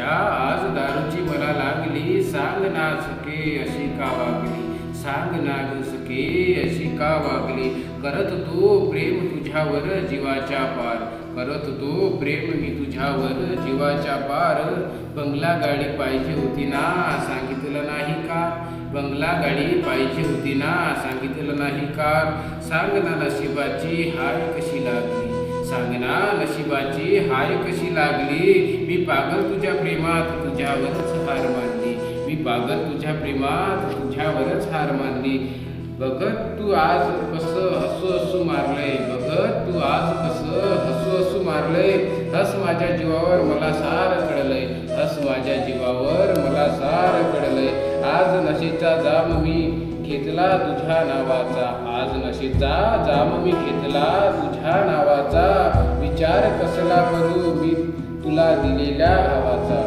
नशा आज दारूची मला लागली सांग ना सके अशी का वागली? सांग ना सके अशी का वागली? करत तो प्रेम तुझ्यावर जीवाच्या पार. करत तो प्रेम मी तुझ्यावर जीवाच्या पार. बंगला गाडी पाहिजे होती ना सांगितलं नाही का? बंगला गाडी पाहिजे होती ना सांगितलं नाही का? सांग ना नशिबाची हाय कशी लागली? सांग ना नशिबाची हाय कशी लागली? मी पागल तुझ्या प्रेमात तुझ्यावरच हार मानली. मी पागल तुझ्या प्रेमात तुझ्यावरच हार मानली. बघत तू आज कसं हसू हसू मारलंय बघत तू आज कसं हसू हसू मारलंय. हस माझ्या जीवावर मला सार कळलंय. हस माझ्या जीवावर मला सार कळलंय. आज नशेचा जाम मी घेतला तुझ्या नावाचा. आज नशेचा जाम मी घेतला तुझ्या नावाचा. दिलेल्या भावाचा.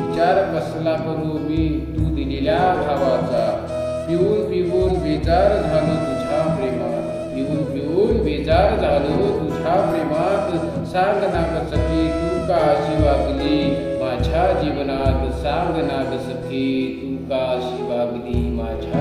विचार कसला करू मी तू दिलेल्या भावाचा. पिऊन पिऊन बेजार झालो तुझ्या प्रेमात. पिऊन पिऊन बेजार झालो तुझ्या प्रेमात. सांग ना सखी तू का अशी वागली? माझ्या जीवनात सांग ना सखी तू का अशी वागली? माझ्या